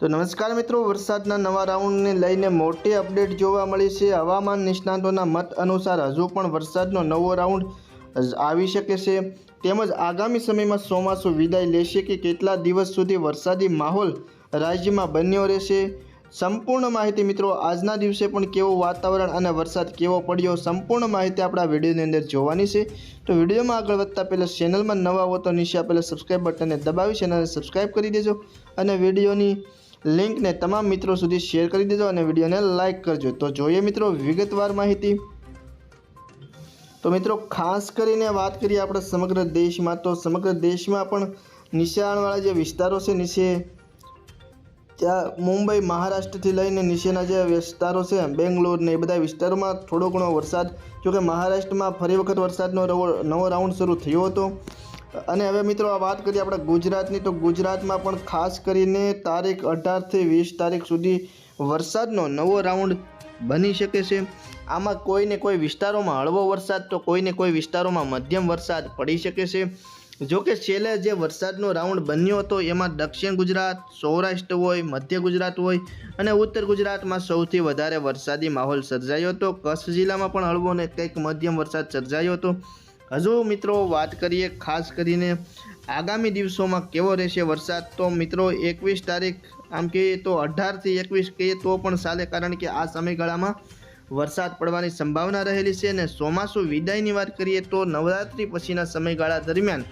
તો નમસ્કાર મિત્રો, વરસાદના નવા રાઉન્ડને લઈને મોટી અપડેટ જોવા મળી છે. હવામાન નિષ્ણાતોના મત અનુસાર હજુ પણ વરસાદનો નવો રાઉન્ડ આવી શકે છે. તેમજ આગામી સમયમાં ચોમાસું વિદાય લેશે કે કેટલા દિવસ સુધી વરસાદી માહોલ રાજ્યમાં બન્યો રહેશે? સંપૂર્ણ માહિતી મિત્રો, આજના દિવસે પણ કેવું વાતાવરણ અને વરસાદ કેવો પડ્યો, સંપૂર્ણ માહિતી આપણા વિડીયોની અંદર જોવાની છે. તો વિડીયોમાં આગળ વધતા પહેલાં ચેનલમાં નવા હો તો નીચે પહેલાં સબસ્ક્રાઈબ બટનને દબાવી ચેનલને સબસ્ક્રાઈબ કરી દેજો. અને વિડીયોની લિંકને તમામ મિત્રો સુધી શેર કરી દેજો અને વિડીયોને લાઇક કરજો. તો જોઈએ મિત્રો વિગતવાર માહિતી. તો મિત્રો ખાસ કરીને વાત કરીએ આપણે સમગ્ર દેશમાં, તો સમગ્ર દેશમાં પણ નિશાળવાળા જે વિસ્તારો છે નીચે, ત્યાં મુંબઈ, મહારાષ્ટ્રથી લઈને નીચેના જે વિસ્તારો છે, બેંગ્લોર ને એ બધા વિસ્તારોમાં થોડો ઘણો વરસાદ, જોકે મહારાષ્ટ્રમાં ફરી વખત વરસાદનો નવો રાઉન્ડ શરૂ થયો હતો. અને હવે મિત્રો આ વાત કરીએ આપણે ગુજરાતની, તો ગુજરાતમાં પણ ખાસ કરીને તારીખ અઢારથી વીસ તારીખ સુધી વરસાદનો નવો રાઉન્ડ બની શકે છે. આમાં કોઈને કોઈ વિસ્તારોમાં હળવો વરસાદ, તો કોઈને કોઈ વિસ્તારોમાં મધ્યમ વરસાદ પડી શકે છે. જો કે છેલ્લે જે વરસાદનો રાઉન્ડ બન્યો હતો, એમાં દક્ષિણ ગુજરાત, સૌરાષ્ટ્ર હોય, મધ્ય ગુજરાત હોય અને ઉત્તર ગુજરાતમાં સૌથી વધારે વરસાદી માહોલ સર્જાયો હતો. કચ્છ જિલ્લામાં પણ હળવો અને કંઈક મધ્યમ વરસાદ સર્જાયો હતો. હજુ મિત્રો વાત કરીએ ખાસ કરીને આગામી દિવસોમાં કેવો રહેશે વરસાદ? તો મિત્રો એકવીસ તારીખ, આમ કહીએ તો અઢારથી એકવીસ કહીએ તો પણ ચાલે, કારણ કે આ સમયગાળામાં વરસાદ પડવાની સંભાવના રહેલી છે. અને ચોમાસું વિદાયની વાત કરીએ તો નવરાત્રિ પછીના સમયગાળા દરમિયાન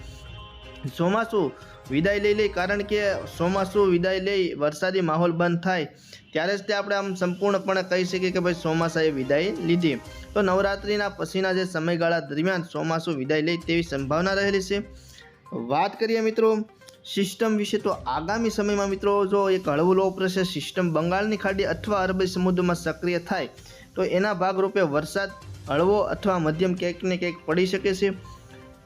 ચોમાસું વિદાય લઈ લે કારણ કે ચોમાસું વિદાય લઈ વરસાદી માહોલ બંધ થાય, ત્યારે જ તે આપણે આમ સંપૂર્ણપણે કહી શકીએ કે ભાઈ ચોમાસાએ વિદાય લીધી. તો નવરાત્રિના પછીના જે સમયગાળા દરમિયાન ચોમાસું વિદાય લે તેવી સંભાવના રહેલી છે. વાત કરીએ મિત્રો સિસ્ટમ વિશે, તો આગામી સમયમાં મિત્રો જો એક હળવું લો પ્રેશર સિસ્ટમ બંગાળની ખાડી અથવા અરબી સમુદ્રમાં સક્રિય થાય, તો એના ભાગરૂપે વરસાદ હળવો અથવા મધ્યમ ક્યાંક ને ક્યાંક પડી શકે છે.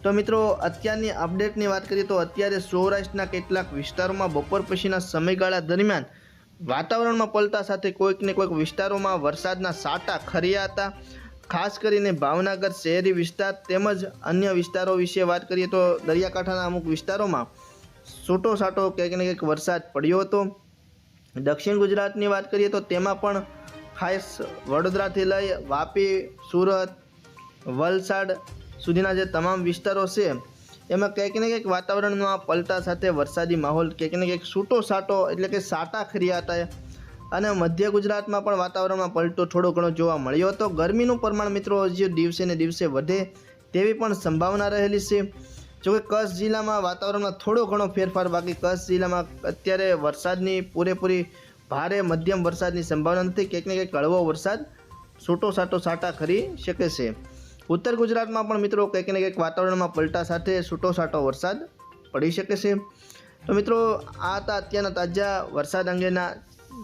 તો મિત્રો, અત્યારની અપડેટની વાત કરીએ તો અત્યારે સૌરાષ્ટ્રના કેટલાક વિસ્તારોમાં બપોર પછીના સમયગાળા દરમિયાન વાતાવરણમાં પલટા સાથે કોઈકને કોઈક વિસ્તારોમાં વરસાદના સાટા ખર્યા હતા. ખાસ કરીને ભાવનગર, શહેરી વિસ્તાર તેમજ અન્ય વિસ્તારો વિશે વાત કરીએ તો દરિયાકાંઠાના અમુક વિસ્તારોમાં છૂટો સાટો ક્યાંક ને ક્યાંક વરસાદ પડ્યો હતો. દક્ષિણ ગુજરાતની વાત કરીએ તો તેમાં પણ ખાસ વડોદરાથી લઈ વાપી, સુરત, વલસાડ સુધીના જે તમામ વિસ્તારો છે, એમાં કંઈક ને કંઈક વાતાવરણમાં પલટા સાથે વરસાદી માહોલ, કંઈક ને કંઈક છૂટો સાટો એટલે કે સાટા ખર્યા હતા અને મધ્ય ગુજરાતમાં પણ વાતાવરણમાં પલટો થોડો ઘણો જોવા મળ્યો હતો. ગરમીનું પ્રમાણ મિત્રો હજી દિવસે ને દિવસે વધે તેવી પણ સંભાવના રહેલી છે. જોકે કચ્છ જિલ્લામાં વાતાવરણમાં થોડો ઘણો ફેરફાર બાકી. કચ્છ જિલ્લામાં અત્યારે વરસાદની પૂરેપૂરી ભારે મધ્યમ વરસાદની સંભાવના નથી. ક્યાંક ને ક્યાંક હળવો વરસાદ છૂટો સાટો સાટા ખરી શકે છે. ઉત્તર ગુજરાતમાં પણ મિત્રો કંઈક ને કંઈક વાતાવરણમાં પલટા સાથે છૂટો છાટો વરસાદ પડી શકે છે. તો મિત્રો, આ હતા અત્યારના તાજા વરસાદ અંગેના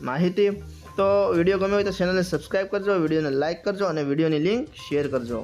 માહિતી. તો વીડિયો ગમ્યો હોય તો ચેનલને સબસ્ક્રાઈબ કરજો, વિડીયોને લાઇક કરજો અને વિડીયોની લિંક શેર કરજો.